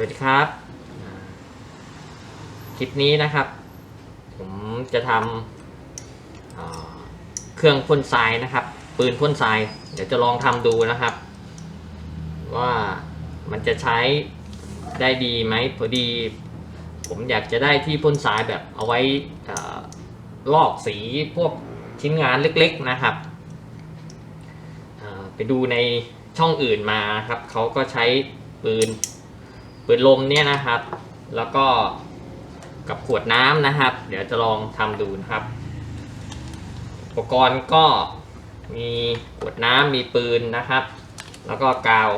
สวัสดีครับ คลิปนี้นะครับ ผมจะทำเครื่องพ่นทรายนะครับ ปืนพ่นทราย เดี๋ยวจะลองทำดูนะครับ ว่ามันจะใช้ได้ดีไหมพอดี ผมอยากจะได้ที่พ่นทรายแบบเอาไว้ลอกสีพวกชิ้นงานเล็กๆนะครับไปดูในช่องอื่นมาครับเขาก็ใช้ปืน ปืนลมเนี่ยนะครับ แล้วก็กับขวดน้ำนะครับ เดี๋ยวจะลองทำดูนะครับ อุปกรณ์ก็มีขวดน้ำมีปืนนะครับ แล้วก็กาว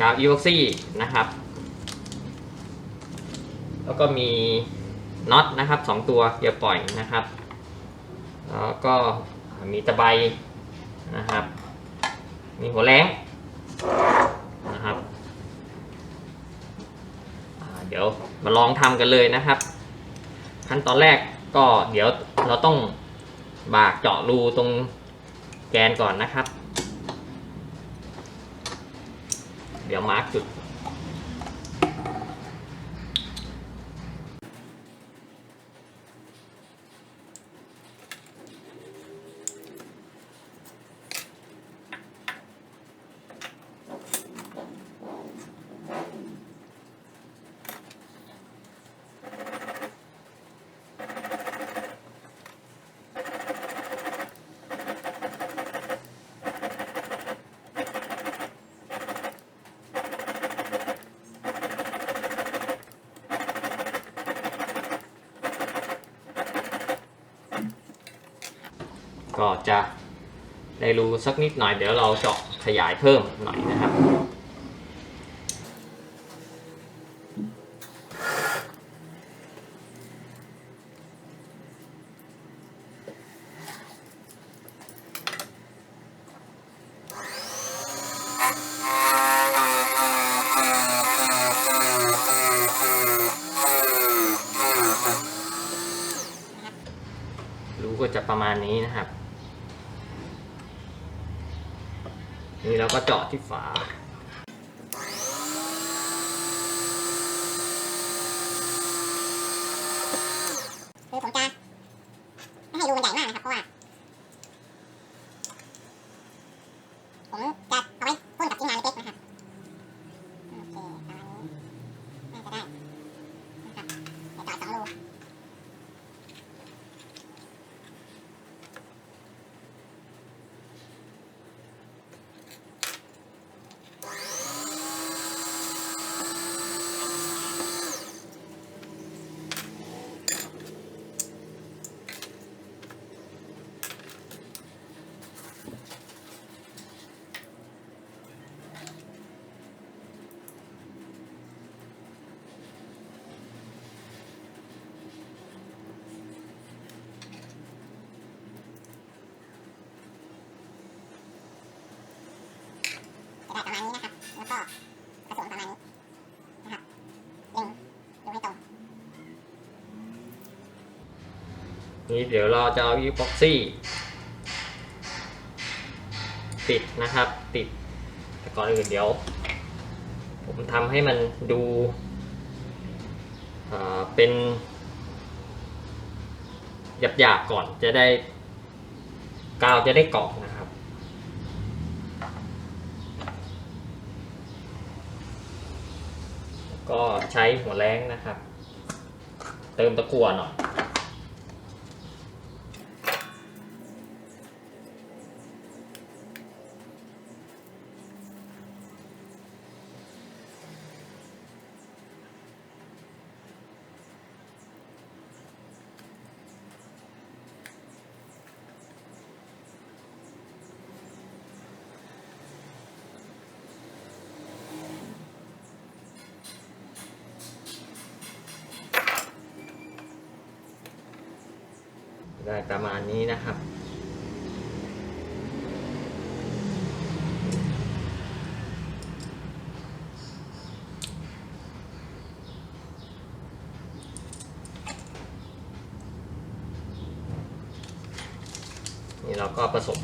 กาวอีวอกซี่นะครับ แล้วก็มีน็อตนะครับสองตัวอย่าปล่อยนะครับ แล้วก็มีตะไบนะครับ มีหัวแรงนะครับอ่า เดี๋ยวมาลองทำกันเลยนะครับ ขั้นตอนแรกก็เดี๋ยวเราต้องบากเจาะรูตรงแกนก่อนนะครับ เดี๋ยวมาร์กจุด ก็จะได้รู้สักนิดหน่อยเดี๋ยวเราเจาะขยายเพิ่มหน่อยนะครับ นี่เราก็เจาะที่ฝา คือผมจะไม่ให้รูมันใหญ่มากนะครับ เพราะว่า ผมจะเอาไว้พ่นกับชิ้นงานเล็กๆนะครับ โอเคประมาณนี้น่าจะได้นะครับเดี๋ยวต่อสองรู จะได้ประมาณนี้นะครับ แล้วก็ผสมประมาณนี้นะครับเล็งดูให้ตรงนี่เดี๋ยวเราจะเอาอีพ็อกซี่ติดนะครับ ติดแต่ก่อนอื่นเดี๋ยว ผมทำให้มันดูเอ่อเป็นหยาบๆก่อนจะได้กาวจะได้เกาะนะครับ ก็ใช้หัวแรงนะครับ เติมตะกั่วหน่อย ได้ประมาณนี้นะครับ นี่เราก็ผสม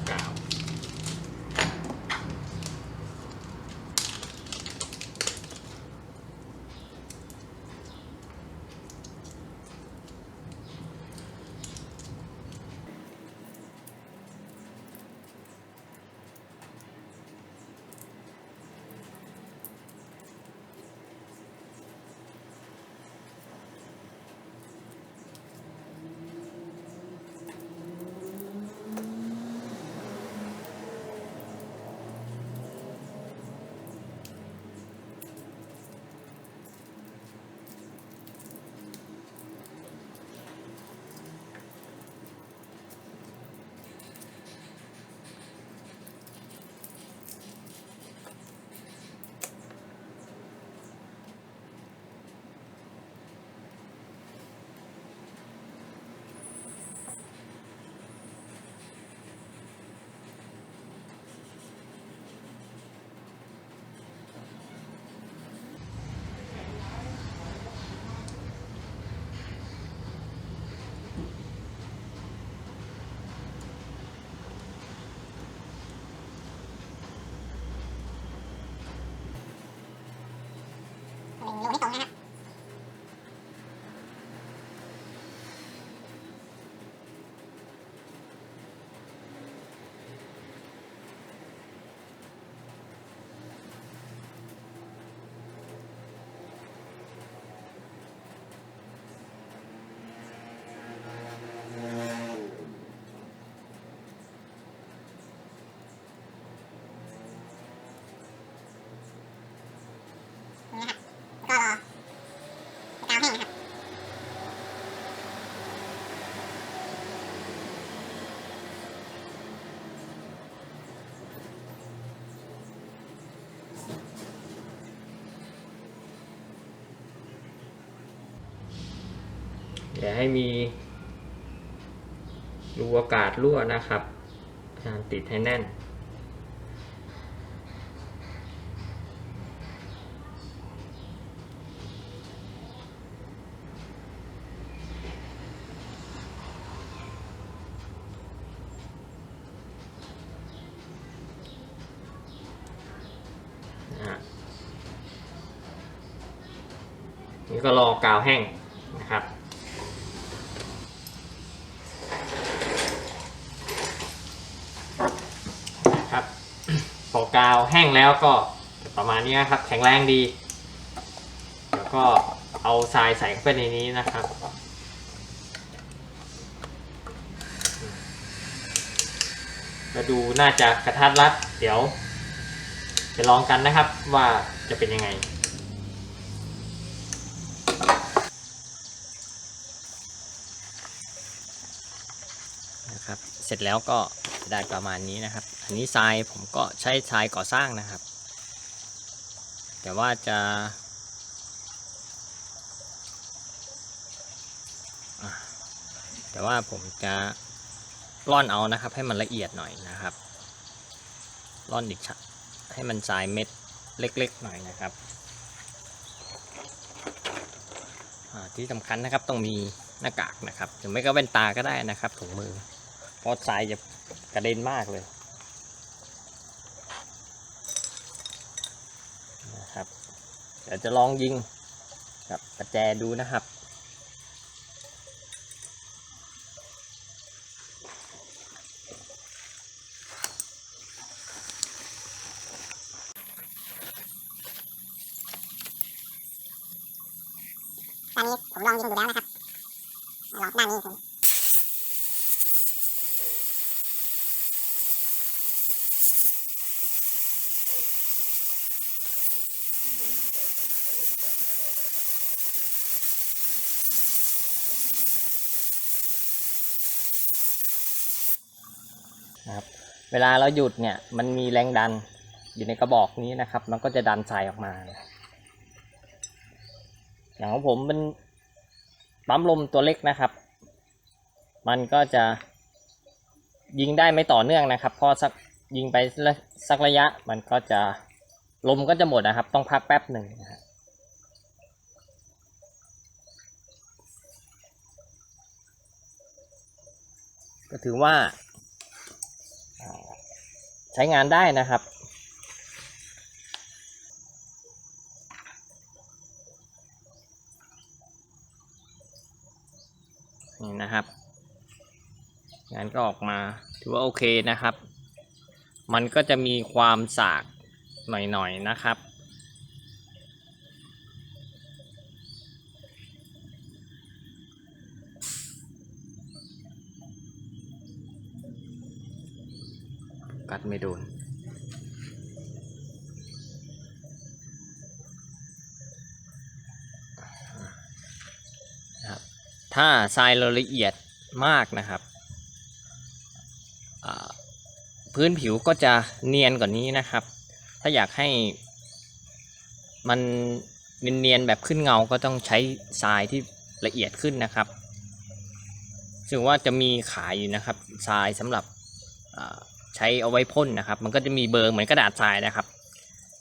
อย่าให้มีรูอากาศรั่วนะครับอาจารย์ติดให้แน่นนะฮะนี่ก็รอกาวแห้งนะครับ กาวแห้งแล้วก็ประมาณนี้นครับ แข็งแรงดี แล้วก็เอาทรายใส่เข้าไปในนี้นะครับก็ดูน่าจะกระทัดรัด เดี๋ยว จะลองกันนะครับว่าจะเป็นยังไง นะครับ เสร็จแล้วก็ได้ประมาณนี้นะครับ นนี้ทรายผมก็ใช้ทรายก่อสร้างนะครับ แต่ว่าจะแต่ว่าผมจะร่อนเอานะครับ ให้มันละเอียดหน่อยนะครับร่อนอีกชั้นให้มันทรายเม็ดเล็กๆหน่อยนะครับที่สำคัญนะครับต้องมีหน้ากากนะครับหรือไม่ก็แว่นตาก็ได้นะครับถุงมือเพราะทรายจะกระเด็นมากเลยนะครับ เดี๋ยวจะลองยิงกับประแจดูนะครับตอนนี้ผมลองยิงดูแล้วนะครับลองด้านนี้ ผมเวลาเราหยุดเนี่ยมันมีแรงดันอยู่ในกระบอกนี้นะครับ มันก็จะดันทรายออกมา อย่างของผมเป็นปั๊มลมตัวเล็กนะครับ มันก็จะยิงได้ไม่ต่อเนื่องนะครับพอสักยิงไปสักระยะมันก็จะลมก็จะหมดนะครับ ต้องพักแป๊บหนึ่งนะฮะก็ถือว่า ใช้งานได้นะครับ นี่นะครับ งานก็ออกมาถือว่าโอเคนะครับ มันก็จะมีความสากหน่อยๆนนะครับ ไม่โดน ถ้าทรายเราละเอียดมากนะครับ พื้นผิวก็จะเนียนกว่านี้นะครับ ถ้าอยากให้มันเนียนๆแบบขึ้นเงาก็ต้องใช้ทรายที่ละเอียดขึ้นนะครับ ซึ่งว่าจะมีขายอยู่นะครับทรายสำหรับ ใช้เอาไว้พ่นนะครับ มันก็จะมีเบอร์เหมือนกระดาษทรายนะครับ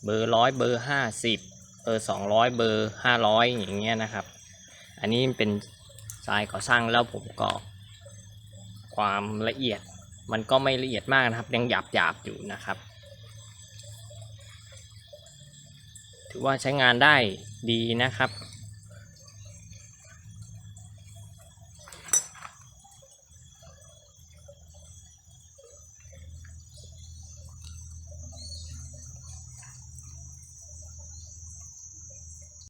เบอร์ร้อยเบอร์ห้าสิบเบอร์สองร้อยเบอร์ห้าร้อยอย่างเงี้ยนะครับ อันนี้เป็นทรายก่อสร้างแล้วผมก็ความละเอียดมันก็ไม่ละเอียดมากนะครับ ยังหยาบหยาบอยู่นะครับ ถือว่าใช้งานได้ดีนะครับ